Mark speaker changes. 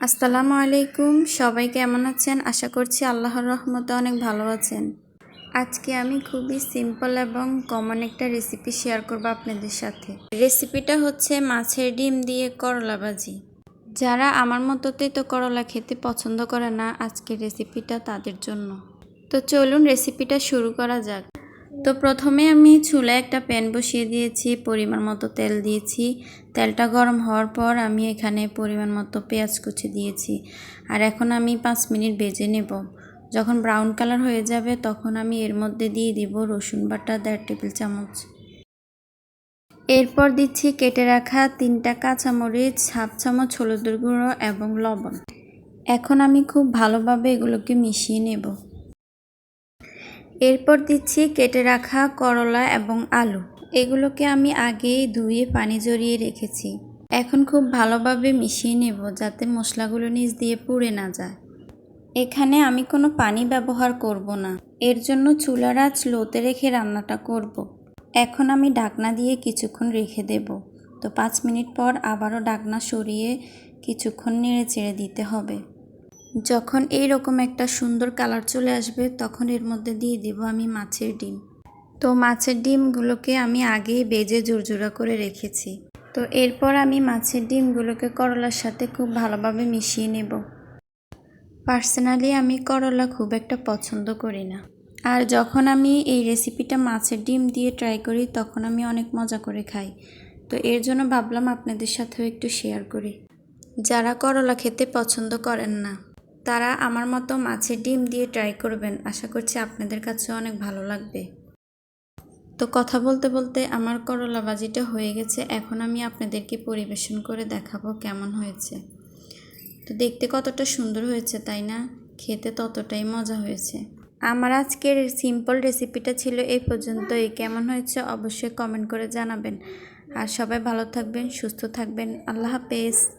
Speaker 1: আসসালামু আলাইকুম। সবাই কেমন আছেন? আশা করছি আল্লাহর রহমতে অনেক ভালো আছেন। আজকে আমি খুবই সিম্পল এবং কমন একটা রেসিপি শেয়ার করব আপনাদের সাথে। রেসিপিটা হচ্ছে মাছের ডিম দিয়ে করলা ভাজি। যারা আমার মতোতেই তো করলা খেতে পছন্দ করে না, আজকের রেসিপিটা তাদের জন্য। তো চলুন রেসিপিটা শুরু করা যাক। তো প্রথমে আমি চুলায় একটা প্যান বসিয়ে দিয়েছি, পরিমাণ মতো তেল দিয়েছি। তেলটা গরম হওয়ার পর আমি এখানে পরিমাণ মতো পেঁয়াজ কুচি দিয়েছি। আর এখন আমি পাঁচ মিনিট ভেজে নেব। যখন ব্রাউন কালার হয়ে যাবে, তখন আমি এর মধ্যে দিয়ে দিব রসুন বাটা দেড় টেবিল চামচ। এরপর দিচ্ছি কেটে রাখা তিনটা কাঁচামরিচ, হাফ চামচ হলুদের গুঁড়ো এবং লবণ। এখন আমি খুব ভালোভাবে এগুলোকে মিশিয়ে নেব। এরপর দিচ্ছি কেটে রাখা করলা এবং আলু। এগুলোকে আমি আগেই ধুয়ে পানি জড়িয়ে রেখেছি। এখন খুব ভালোভাবে মিশিয়ে নেব যাতে মশলাগুলো নিচ দিয়ে পুড়ে না যায়। এখানে আমি কোনো পানি ব্যবহার করব না। এর জন্য চুলার আঁচ লোতে রেখে রান্নাটা করব। এখন আমি ডাকনা দিয়ে কিছুক্ষণ রেখে দেব। তো পাঁচ মিনিট পর আবারও ডাকনা সরিয়ে কিছুক্ষণ নেড়ে চেড়ে দিতে হবে। যখন এই রকম একটা সুন্দর কালার চলে আসবে, তখন এর মধ্যে দিয়ে দিব আমি মাছের ডিম। তো মাছের ডিমগুলোকে আমি আগেই বেজে জোরজোড়া করে রেখেছি। তো এরপর আমি মাছের ডিমগুলোকে করলার সাথে খুব ভালোভাবে মিশিয়ে নেব। পার্সোনালি আমি করলা খুব একটা পছন্দ করি না। আর যখন আমি এই রেসিপিটা মাছের ডিম দিয়ে ট্রাই করি, তখন আমি অনেক মজা করে খাই। তো এর জন্য ভাবলাম আপনাদের সাথেও একটু শেয়ার করি। যারা করলা খেতে পছন্দ করেন না তারা আমার মতো মাছের ডিম দিয়ে ট্রাই করবেন। আশা করছি আপনাদের কাছে অনেক ভালো লাগবে। তো কথা বলতে বলতে আমার করলা বাজিটা হয়ে গেছে। এখন আমি আপনাদেরকে পরিবেশন করে দেখাবো কেমন হয়েছে। তো দেখতে কতটা সুন্দর হয়েছে, তাই না? খেতে ততটাই মজা হয়েছে। আমার আজকের সিম্পল রেসিপিটা ছিল এই পর্যন্তই। কেমন হয়েছে অবশ্যই কমেন্ট করে জানাবেন। আর সবাই ভালো থাকবেন, সুস্থ থাকবেন। আল্লাহ হাফেজ।